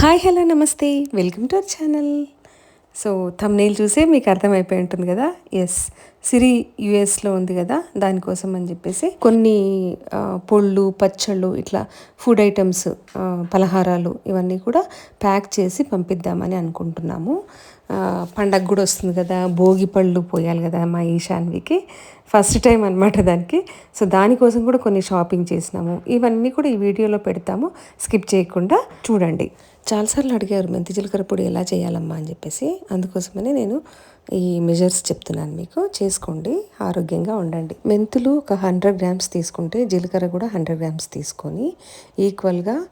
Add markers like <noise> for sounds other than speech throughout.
Hi hello నమస్తే. Welcome to our channel so thumbnail చూసే మీకు అర్థమైపోయి ఉంటుంది కదా? ఎస్ సిరి యుఎస్లో ఉంది కదా? దానికోసం అని చెప్పేసి కొన్ని పొళ్ళు పచ్చళ్ళు ఇట్లా ఫుడ్ ఐటమ్స్ పలహారాలు ఇవన్నీ కూడా ప్యాక్ చేసి పంపిద్దామని అనుకుంటున్నాము. పండగ కూడా వస్తుంది కదా భోగి పళ్ళు పోయాలి కదా మా ఈశాన్వికి. ఫస్ట్ టైం అనమాట దానికి. సో దానికోసం కూడా కొన్ని షాపింగ్ చేసినాము. ఇవన్నీ కూడా ఈ వీడియోలో పెడతాము. స్కిప్ చేయకుండా చూడండి. చాలాసార్లు అడిగారు మెంతి జీలకర్ర పొడి ఎలా చేయాలమ్మా అని చెప్పేసి. అందుకోసమని నేను ఈ మెజర్స్ చెప్తున్నాను మీకు. చేసుకోండి ఆరోగ్యంగా ఉండండి. మెంతులు ఒక హండ్రెడ్ గ్రామ్స్ తీసుకుంటే జీలకర్ర కూడా హండ్రెడ్ గ్రామ్స్ తీసుకొని ఈక్వల్గా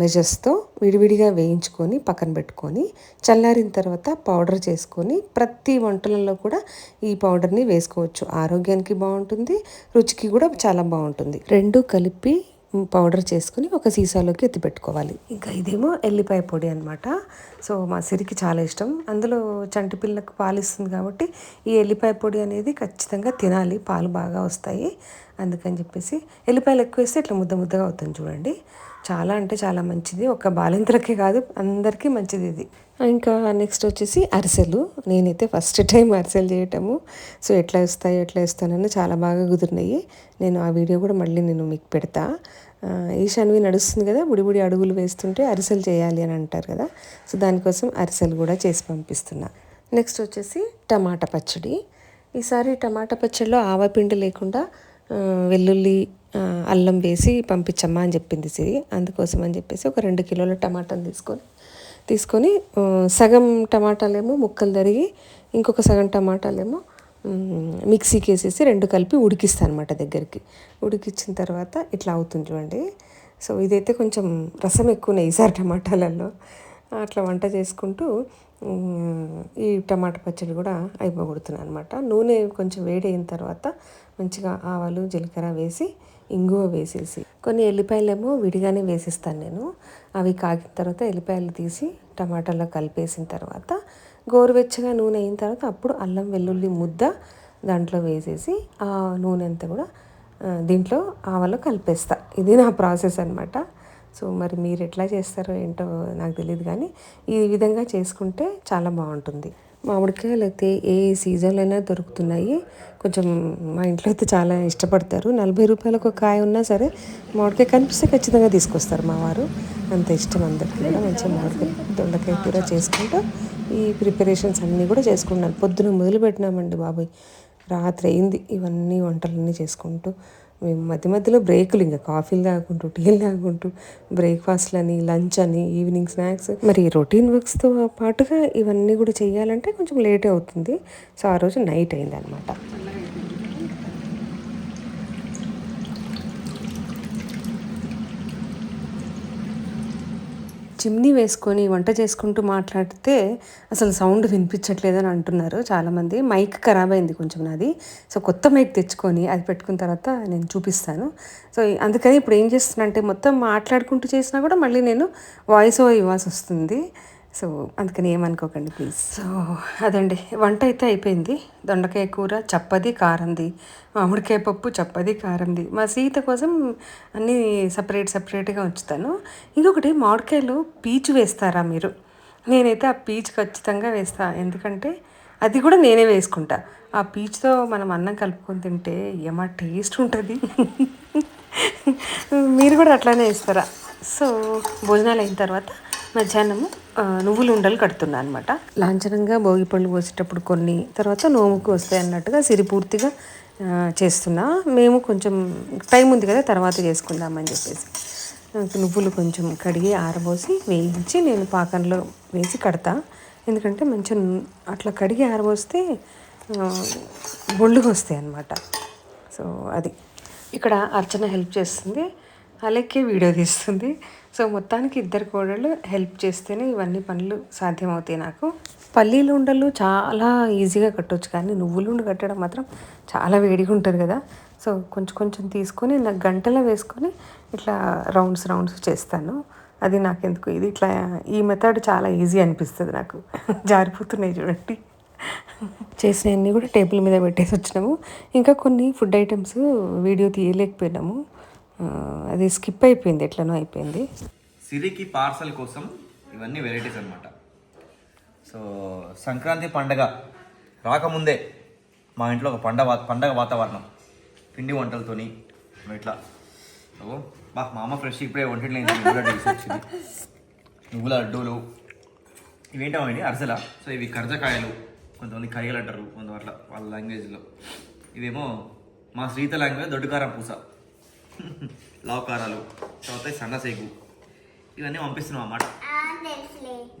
మెజర్స్తో విడివిడిగా వేయించుకొని పక్కన పెట్టుకొని చల్లారిన తర్వాత పౌడర్ చేసుకొని ప్రతి వంటలలో కూడా ఈ పౌడర్ని వేసుకోవచ్చు. ఆరోగ్యానికి బాగుంటుంది రుచికి కూడా చాలా బాగుంటుంది. రెండు కలిపి పౌడర్ చేసుకుని ఒక సీసాలోకి ఎత్తి పెట్టుకోవాలి ఇంకా ఇదేమో ఎల్లిపాయ పొడి అనమాట సో మా సిరికి చాలా ఇష్టం. అందులో చంటి పిల్లకు పాలు ఇస్తుంది కాబట్టి ఈ ఎల్లిపాయ పొడి అనేది ఖచ్చితంగా తినాలి. పాలు బాగా వస్తాయి. అందుకని చెప్పేసి ఎల్లిపాయలు ఎక్కువ వేస్తే ఇట్లా ముద్ద ముద్దగా అవుతుంది చూడండి. చాలా అంటే చాలా మంచిది. ఒక బాలింతలకే కాదు అందరికీ మంచిది ఇది. ఇంకా నెక్స్ట్ వచ్చేసి అరిసెలు. నేనైతే ఫస్ట్ టైం అరిసెలు చేయటము. సో ఎట్లా వస్తాయి ఎట్లా ఇస్తానని చాలా బాగా కుదిరినాయి. నేను ఆ వీడియో కూడా మళ్ళీ నేను మీకు పెడతా. ఈశాన్వి నడుస్తుంది కదా బుడిబుడి అడుగులు వేస్తుంటే అరిసెలు చేయాలి అని అంటారు కదా. సో దానికోసం అరిసెలు కూడా చేసి పంపిస్తున్నా. నెక్స్ట్ వచ్చేసి టమాటా పచ్చడి. ఈసారి టమాటా పచ్చడిలో ఆవపిండి లేకుండా వెల్లుల్లి అల్లం వేసి పంపించమ్మా అని చెప్పింది సిరి. అందుకోసం అని చెప్పేసి ఒక రెండు కిలోల టమాటాలు తీసుకొని తీసుకొని సగం టమాటాలేమో ముక్కలు తరిగి ఇంకొక సగం టమాటాలేమో మిక్సీకి వేసేసి రెండు కలిపి ఉడికిస్తాను అనమాట దగ్గరికి. ఉడికించిన తర్వాత ఇట్లా అవుతుంది చూడండి. సో ఇదైతే కొంచెం రసం ఎక్కువనే ఈసారి టమాటాలలో అట్లా వంట చేసుకుంటూ ఈ టమాటా పచ్చడి కూడా అయిపోగొడుతున్నాను అనమాట నూనె కొంచెం వేడైన తర్వాత మంచిగా ఆవాలు జీలకర్ర వేసి ఇంగువ వేసేసి కొన్ని ఎల్లిపాయలేమో విడిగానే వేసిస్తాను నేను. అవి కాగిన తర్వాత ఎల్లిపాయలు తీసి టమాటాలో కలిపేసిన తర్వాత గోరువెచ్చగా నూనె అయిన తర్వాత అప్పుడు అల్లం వెల్లుల్లి ముద్ద దాంట్లో వేసేసి ఆ నూనె అంతా కూడా దీంట్లో ఆవలో కలిపేస్తా. ఇది నా ప్రాసెస్ అనమాట సో మరి మీరు ఎట్లా చేస్తారో ఏంటో నాకు తెలియదు కానీ ఈ విధంగా చేసుకుంటే చాలా బాగుంటుంది. మామిడికాయలు అయితే ఏ సీజన్లో అయినా దొరుకుతున్నాయి. కొంచెం మా ఇంట్లో అయితే చాలా ఇష్టపడతారు. నలభై రూపాయలకు ఒక కాయ ఉన్నా సరే మామిడికాయ కనిపిస్తే ఖచ్చితంగా తీసుకొస్తారు మా వారు. అంత ఇష్టం అందరికీ. కూడా మంచిగా మామిడికాయ దొండకాయ కూర చేసుకుంటూ ఈ ప్రిపరేషన్స్ అన్నీ కూడా చేసుకుంటున్నాను పొద్దున మొదలు పెట్టినామండి బాబాయ్. రాత్రి అయింది. ఇవన్నీ వంటలన్నీ చేసుకుంటూ మేము మధ్య మధ్యలో బ్రేకులు ఇంకా కాఫీలు తాగుకుంటూ టీలు తాగుకుంటూ బ్రేక్ఫాస్ట్లు అని లంచ్ అని ఈవినింగ్ స్నాక్స్. మరి రొటీన్ వర్క్స్తో పాటుగా ఇవన్నీ కూడా చేయాలంటే కొంచెం లేట్ అవుతుంది. సో ఆ రోజు నైట్ అయింది చిమ్నీ వేసుకొని వంట చేసుకుంటూ మాట్లాడితే అసలు సౌండ్ వినిపించట్లేదని అంటున్నారు చాలామంది. మైక్ ఖరాబ్ అయింది కొంచెం నాది. సో కొత్త మైక్ తెచ్చుకొని అది పెట్టుకున్న తర్వాత నేను చూపిస్తాను. సో అందుకని ఇప్పుడు ఏం చేస్తున్నా అంటే మొత్తం మాట్లాడుకుంటూ చేసినా కూడా మళ్ళీ నేను వాయిస్ ఓవర్ ఇవ్వాల్సి వస్తుంది. సో అందుకని ఏమనుకోకండి ప్లీజ్. సో అదండి. వంట అయితే అయిపోయింది. దొండకాయ కూర చప్పది కారంది. మామిడికాయ పప్పు చప్పది కారంది. మా సీత కోసం అన్నీ సపరేట్ సపరేట్గా ఉంచుతాను. ఇంకొకటి మామిడికాయలు పీచు వేస్తారా మీరు? నేనైతే ఆ పీచు ఖచ్చితంగా వేస్తా. ఎందుకంటే అది కూడా నేనే వేసుకుంటా. ఆ పీచుతో మనం అన్నం కలుపుకొని తింటే ఏమా టేస్ట్ ఉంటుంది? మీరు కూడా అట్లానే వేస్తారా? సో భోజనాలు అయిన తర్వాత మధ్యాహ్నము నువ్వులు ఉండలు కడుతున్నా అనమాట లాంఛనంగా భోగి పళ్ళు పోసేటప్పుడు కొన్ని తర్వాత నోముకు వస్తాయి అన్నట్టుగా సిరి పూర్తిగా చేస్తున్నా. మేము కొంచెం టైం ఉంది కదా తర్వాత చేసుకుందామని చెప్పేసి. నాకు నువ్వులు కొంచెం కడిగి ఆరబోసి వేయించి నేను పాకంలో వేసి కడతా. ఎందుకంటే మంచిగా ను- అట్లా కడిగి ఆరబోస్తే బొళ్ళుగా వస్తాయి అన్నమాట. సో అది. ఇక్కడ అర్చన హెల్ప్ చేస్తుంది. అలాగే వీడియో తీస్తుంది. సో మొత్తానికి ఇద్దరు కోడళ్ళు హెల్ప్ చేస్తేనే ఇవన్నీ పనులు సాధ్యమవుతాయి నాకు. పల్లీలు ఉండలు చాలా ఈజీగా కట్టొచ్చు కానీ నువ్వులు ఉండి కట్టడం మాత్రం చాలా వేడిగా ఉంటుంది కదా. సో కొంచెం కొంచెం తీసుకొని నాకు గంటలో వేసుకొని ఇట్లా రౌండ్స్ రౌండ్స్ చేస్తాను. అది నాకు ఎందుకు ఇది ఇట్లా ఈ మెథడ్ చాలా ఈజీ అనిపిస్తుంది నాకు. జారిపోతున్నాయి చూడండి. చేసినవన్నీ కూడా టేబుల్ మీద పెట్టేసి వచ్చినాము. ఇంకా కొన్ని ఫుడ్ ఐటమ్స్ వీడియో తీయలేకపోయినాము. అది స్కిప్ అయిపోయింది ఎట్లనో అయిపోయింది. సిరికి పార్సల్ కోసం ఇవన్నీ వెరైటీస్ అనమాట సో సంక్రాంతి పండగ రాకముందే మా ఇంట్లో ఒక పండగ పండగ వాతావరణం. పిండి వంటలతోని ఇట్లా ఓ బా మా అమ్మ ఫ్రెష్ ఇప్పుడే వంటిలో నువ్వుల నువ్వుల లడ్డూలు. ఇవేంటామండి అరసల? సో ఇవి కర్జకాయలు కొంతమంది కరియలు అంటారు కొంత అట్లా వాళ్ళ లాంగ్వేజ్లో ఇవేమో మా శ్రీత లాంగ్వేజ్ దొడ్డుకారం పూస. <laughs> లావకారాలు తర్వాత సన్నసేగు. ఇవన్నీ పంపిస్తున్నాం అన్నమాట.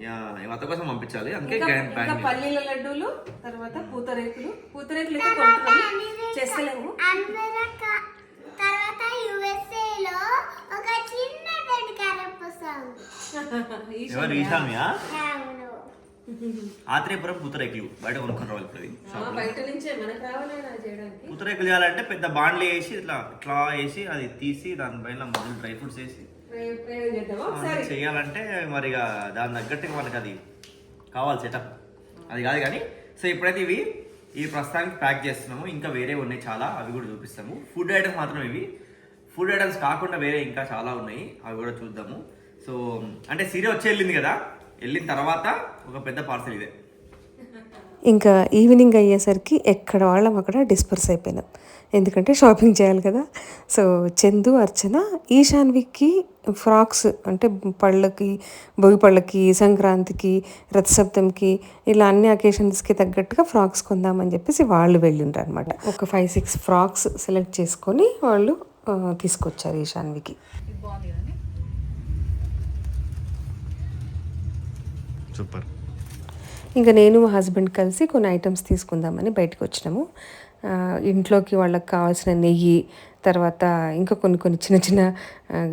యా ఇవంత కోసం పంపించాలి. అందుకే గ్రాండ్ ప్యాకింగ్ పల్లీల లడ్డూలు తర్వాత పూతరేకులు పూతరేకులు చేస్తలేము. తర్వాత యుఎస్ఏ లో ఒక చిన్న రెడ్ <laughs> కరపసం ఎవరు అవును. ఆత్రేయపురం పూతరేకులు బయట కొనుక్కొని రావాలి ఇప్పుడు పూతరేకులు చేయాలంటే పెద్ద బాండ్లు వేసి ఇట్లా ఇట్లా వేసి అది తీసి దానిపైన మొదలు డ్రై ఫ్రూట్స్ వేసి. చేయాలంటే మరి దాని తగ్గట్టుగా మనకి అది కావాలి సెటప్ అది కాదు కానీ సో ఇప్పుడైతే ఇవి ఈ ప్రస్తుతానికి ప్యాక్ చేస్తున్నాము. ఇంకా వేరే ఉన్నాయి చాలా అవి కూడా చూపిస్తాము. ఫుడ్ ఐటమ్స్ మాత్రం ఇవి. ఫుడ్ ఐటమ్స్ కాకుండా వేరే ఇంకా చాలా ఉన్నాయి. అవి కూడా చూద్దాము. సో అంటే సీరే వచ్చి వెళ్ళింది కదా? వెళ్ళిన తర్వాత ఒక పెద్ద పార్సల్ ఇదే. ఇంకా ఈవినింగ్ అయ్యేసరికి ఎక్కడ వాళ్ళం అక్కడ డిస్పర్స్ అయిపోయినాం. ఎందుకంటే షాపింగ్ చేయాలి కదా. సో చందు అర్చన ఈశాన్వికి ఫ్రాక్స్ అంటే పళ్ళకి భోగి పళ్ళకి సంక్రాంతికి రథసప్తంకి ఇలా అన్ని అకేషన్స్కి తగ్గట్టుగా ఫ్రాక్స్ కొందామని చెప్పేసి వాళ్ళు వెళ్ళిండ్రు అనమాట ఒక ఫైవ్ సిక్స్ ఫ్రాక్స్ సెలెక్ట్ చేసుకొని వాళ్ళు తీసుకొచ్చారు ఈశాన్వికి. సూపర్. ఇంకా నేను మా హస్బెండ్ కలిసి కొన్ని ఐటమ్స్ తీసుకుందామని బయటకు వచ్చినాము. ఇంట్లోకి వాళ్ళకి కావాల్సిన నెయ్యి తర్వాత ఇంకా కొన్ని కొన్ని చిన్న చిన్న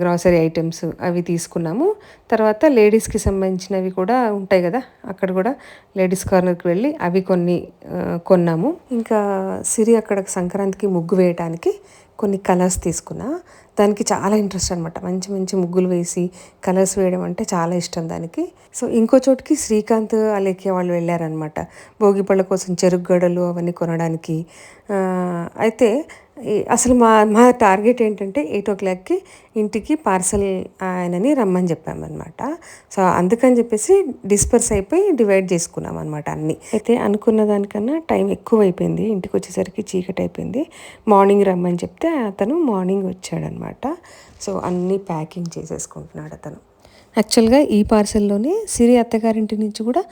గ్రాసరీ ఐటమ్స్ అవి తీసుకున్నాము. తర్వాత లేడీస్కి సంబంధించినవి కూడా ఉంటాయి కదా అక్కడ కూడా లేడీస్ కార్నర్కి వెళ్ళి అవి కొన్ని కొన్నాము. ఇంకా సిరి అక్కడ సంక్రాంతికి ముగ్గు వేయడానికి కొన్ని కలర్స్ తీసుకున్నా దానికి చాలా ఇంట్రెస్ట్ అనమాట మంచి మంచి ముగ్గులు వేసి కలర్స్ వేయడం అంటే చాలా ఇష్టం దానికి. సో ఇంకో చోటుకి శ్రీకాంత్ అలేఖ్య వాళ్ళు వెళ్ళారనమాట భోగిపళ్ళ కోసం చెరుకు గడలు అవన్నీ కొనడానికి. అయితే అసలు మా మా టార్గెట్ ఏంటంటే ఎయిట్ ఓ క్లాక్కి ఇంటికి పార్సల్ ఆయనని రమ్మని చెప్పామన్నమాట. సో అందుకని చెప్పేసి డిస్పర్స్ అయిపోయి డివైడ్ చేసుకున్నాం అనమాట అన్ని. అయితే అనుకున్న దానికన్నా టైం ఎక్కువ అయిపోయింది ఇంటికి వచ్చేసరికి చీకటి అయిపోయింది. మార్నింగ్ రమ్మని చెప్తే అతను మార్నింగ్ వచ్చాడనమాట సో అన్నీ ప్యాకింగ్ చేసేసుకుంటున్నాడు అతను. యాక్చువల్గా ఈ పార్సల్లోనే సిరి అత్తగారింటి నుంచి కూడా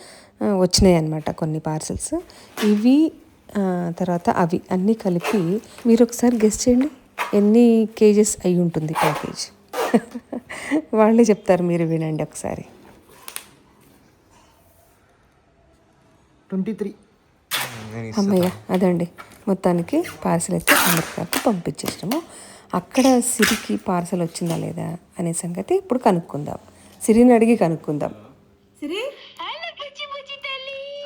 వచ్చినాయి అనమాట కొన్ని పార్సల్స్. ఇవి తర్వాత అవి అన్నీ కలిపి మీరు ఒకసారి గెస్ట్ చేయండి. ఎన్ని కేజెస్ అయి ఉంటుంది ప్యాకేజ్ <laughs> వాళ్ళే చెప్తారు మీరు వినండి ఒకసారి. Twenty three. అమ్మయ్య అదండి. మొత్తానికి పార్సల్ అయితే అమెరికాకు పంపించేసినాము. అక్కడ సిరికి పార్సల్ వచ్చిందా లేదా అనే సంగతి ఇప్పుడు కనుక్కుందాం. సిరిని అడిగి కనుక్కుందాం. సిరి?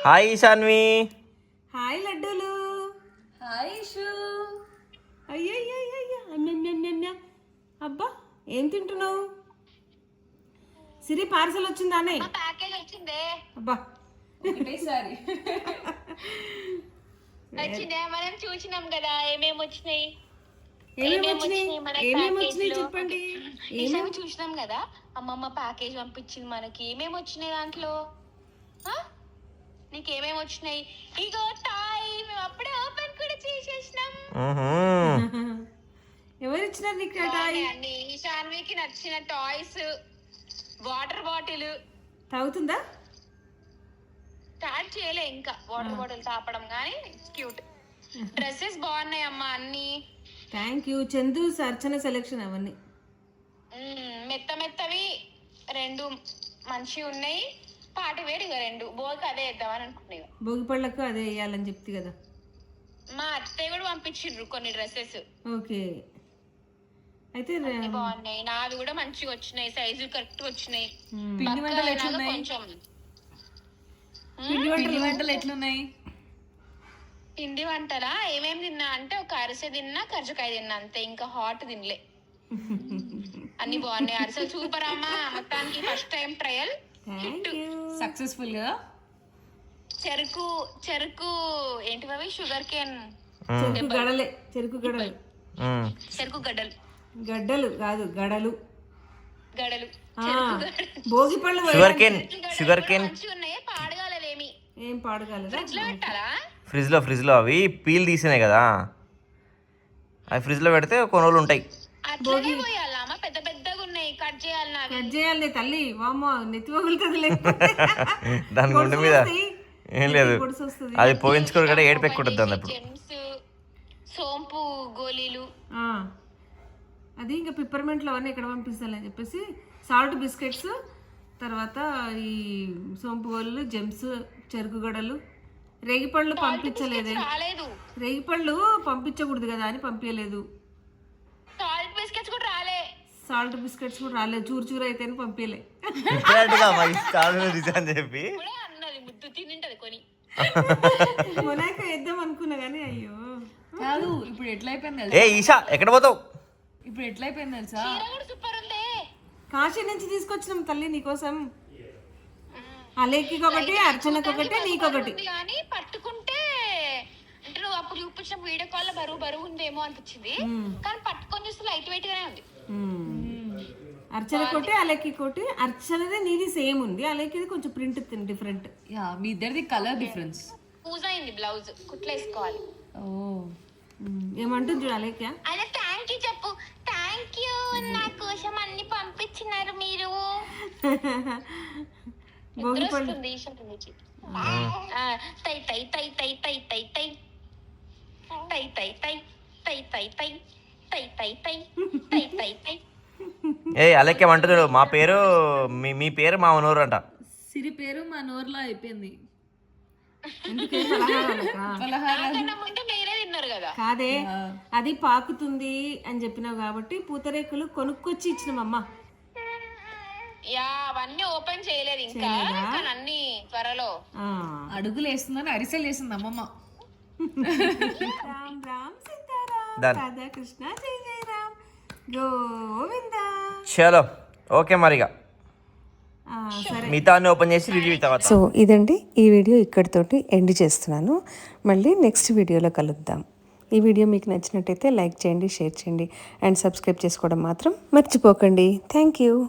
హాయ్ ఈశాన్వి. హాయ్ లడ్డూలు. హాయ్ షూ అయ్యయ్యయ్యయ్య. అబ్బా ఏం తింటున్నావు? సిరి పార్సల్ వచ్చిందానే? ప్యాకేజ్ వచ్చిందే. అబ్బా. వచ్చిందే మనం చూసినాం కదా ఏమేమి వచ్చినాయి? ఏమేమి ఏమేమి ఏమేమి? చెప్పండి. ఈసారి చూసినాం కదా అమ్మమ్మ ప్యాకేజ్ పంపించింది మనకి. ఏమేమి వచ్చినాయి దాంట్లో? ఆ? నీకు ఏమేమి వచ్చినాయి? ఇగో మేము అప్పుడే ఓపెన్ కూడా చేసేసినాం. ఎవరు ఇచ్చినారు నీకు టాయ్ బాగున్నాయండి ఈశాన్వికి నచ్చిన టాయ్స్ వాటర్ బాటిల్ తాగుతుందా? స్టార్ట్ చేయలే ఇంకా. వాటర్ బాటిల్ తాపడం కానీ క్యూట్ డ్రెస్సెస్ బాగున్నాయి అమ్మా అన్ని. Thank you Chandu Archana selection అవన్నీ. మెత్త మెత్తవి రెండు మంచిగా ఉన్నాయి. పాటి ఇక రెండు. బోల్కి అదే వేద్దామని అనుకున్నాయి భోగి పళ్ళకు అదే వేయాలని చెప్తి కదా. మా అత్తయ్య కూడా పంపించిండ్రు కొన్ని డ్రెస్సెస్. ఓకే. అయితే బాగున్నాయి. నావి కూడా మంచిగా వచ్చినాయి. సైజులు కరెక్ట్ వచ్చినాయి. మ్మ్. బక్క అయినాక కొంచెం. పిండి వంటలు ఎట్లున్నాయి? పిండి వంటలా? ఏమేం తిన్నా అంటే ఒక అరిసె తిన్నా కర్జకాయ తిన్నా అంతే. ఇంకా హాట్ తినలే. అన్ని బాగున్నాయి. అరిసెలు సూపర్ అమ్మా. మొత్తానికి ఫస్ట్ టైం ట్రయల్. సక్సెస్ఫుల్గా చెరుకు చెరుకు ఏంటి అవి షుగర్ కేన్ చెరుకు గడలే చెరుకు గడలు. చెరుకు గడ్డలు. గడ్డలు కాదు గడలు. గడలు. భోగి పళ్ళు షుగర్ కేన్ షుగర్ కేన్ ఉన్నాయా పాడగాలవేమి? ఏం పాడగలరా ఫ్రిడ్జ్లో పెట్టాలా? ఫ్రిడ్జ్లో ఫ్రిడ్జ్లో అవి పీల్ తీసినాయి కదా. అవి ఫ్రిడ్జ్లో పెడితే కొన్ని రోజులు ఉంటాయి అట్లనే పోయాలా అమ్మ పెద్ద పెద్దగా ఉన్నాయి కట్ చేయాలి కట్ చేయాలి తల్లి వామ్మో నెత్తి పగులుతుంది <laughs> దాని గుండె మీద ఏం లేదు. అది పోయించుకోరు కూడా ఏడు పెట్టుకుంటుంది అప్పుడు జెమ్స్ సోంపు గోళీలు. ఆ, అది ఇంకా పిప్పర్మెంట్లు అవన్నీ ఇక్కడ పంపిస్తానని చెప్పేసి సాల్ట్ బిస్కెట్స్ తర్వాత ఈ సోంపు గోళ్ళు జెమ్స్ చెరుకు గడలు. రేగిపళ్ళు పంపించలేదే. రేగిపళ్ళు పంపించకూడదు కదా అని పంపించలేదు. సాల్ట్ బిస్కెట్స్ కూడా రాలే. సాల్ట్ బిస్కెట్స్ కూడా రాలేదు. చూరు చూరు అయితేనే పంపించలే. చెప్పి. ముద్దు తినింటది కొని. మొనాక వేద్దాం అనుకున్నా కానీ అయ్యో. కాదు ఇప్పుడు ఎట్లా అయిపోయింది తెలుసా? ఏ ఈషా ఎక్కడ పోతావు? ఇప్పుడు ఎట్లా అయిపోయింది తెలుసా? చీర కూడా సూపర్ ఉందే. కాశీ నుంచి తీసుకొచ్చినాం తల్లి నీకోసం. అలేకి ఒకటి అర్చనకు ఒకటి నీకొకటి కానీ పట్టుకుంటే అంటే నువ్వు అప్పుడు చూపించిన వీడియో కాల్ బరువు బరువు ఉందేమో అనిపించింది. కానీ పట్టుకొని చూస్తే లైట్ వెయిట్ గానే ఉంది. అర్చన కొట్టి అలేకి కొట్టి అర్చనదే నీది సేమ్ ఉంది అలేకిది కొంచెం ప్రింట్ డిఫరెంట్ యా మీ ఇద్దరిది కలర్ డిఫరెన్స్ పూజ అయింది బ్లౌజ్ కుట్లేసుకోవాలి ఓ ఏమంటుంది చూడు అలేక్యా అదే థ్యాంక్ యూ చెప్పు థ్యాంక్ యూ నా కోసం అన్ని పంపించినారు మీరు భోగి. ఆ, తై తై తై తై తై తై తై తై తై తై తై తై తై తై తై తై తై తై తై ఏ అలెక్కేమంటుంది మా పేరు మీ మీ పేరు మా మనూరు అంట. సిరి పేరు మా నోర్లో అయిపోయింది. కదా. కాదే అది పాకుతుంది అని చెప్పినావు కాబట్టి పూతరేకులు కొనుక్కొచ్చి ఇచ్చినామమ్మ. యా అవన్నీ ఓపెన్ చేయలేదు ఇంకా కానీ అన్ని త్వరలో. అడుగులు వేస్తుందని అరిసెలు చేసింది అమ్మమ్మ. <laughs> రామ్ రామ్ సీతారాం Done. రాధా కృష్ణ జై జై. రామ్ గోవిందా. చలో. ఓకే మరిగా. ఆ, సరే. మిగతా ఓపెన్ చేసి రివ్యూ తర్వాత. సో ఇదండి ఈ వీడియో ఇక్కడితోటి ఎండ్ చేస్తున్నాను. మళ్ళీ నెక్స్ట్ వీడియోలో కలుద్దాం. ఈ వీడియో మీకు నచ్చినట్టయితే లైక్ చేయండి షేర్ చేయండి అండ్ సబ్స్క్రైబ్ చేసుకోవడం మాత్రం మర్చిపోకండి. Thank you.